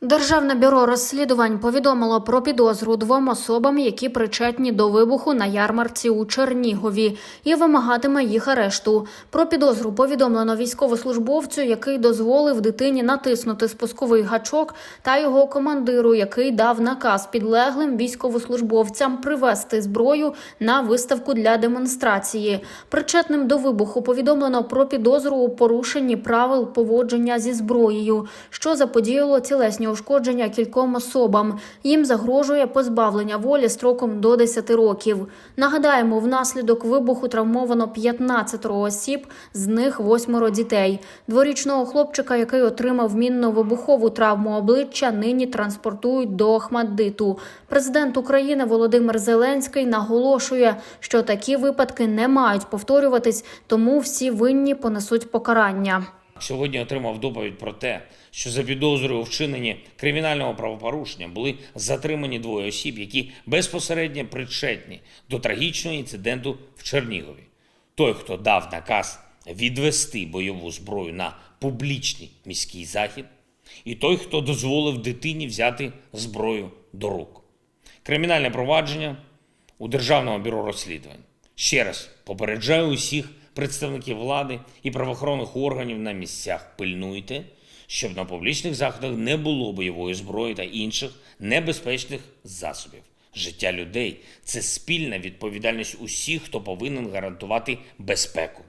Державне бюро розслідувань повідомило про підозру двом особам, які причетні до вибуху на ярмарці у Чернігові, і вимагатиме їх арешту. Про підозру повідомлено військовослужбовцю, який дозволив дитині натиснути спусковий гачок, та його командиру, який дав наказ підлеглим військовослужбовцям привезти зброю на виставку для демонстрації. Причетним до вибуху повідомлено про підозру у порушенні правил поводження зі зброєю, що заподіяло тілесні ушкодження кільком особам. Їм загрожує позбавлення волі строком до 10 років. Нагадаємо, внаслідок вибуху травмовано 15 осіб, з них восьмеро дітей. Дворічного хлопчика, який отримав мінно-вибухову травму обличчя, нині транспортують до Ахмаддиту. Президент України Володимир Зеленський наголошує, що такі випадки не мають повторюватись, тому всі винні понесуть покарання. Сьогодні отримав доповідь про те, що за підозрою у вчиненні кримінального правопорушення були затримані двоє осіб, які безпосередньо причетні до трагічного інциденту в Чернігові. Той, хто дав наказ відвести бойову зброю на публічний міський захід, і той, хто дозволив дитині взяти зброю до рук. Кримінальне провадження у Державному бюро розслідувань. Ще раз попереджаю усіх представників влади і правоохоронних органів на місцях. Пильнуйте, щоб на публічних заходах не було бойової зброї та інших небезпечних засобів. Життя людей це спільна відповідальність усіх, хто повинен гарантувати безпеку.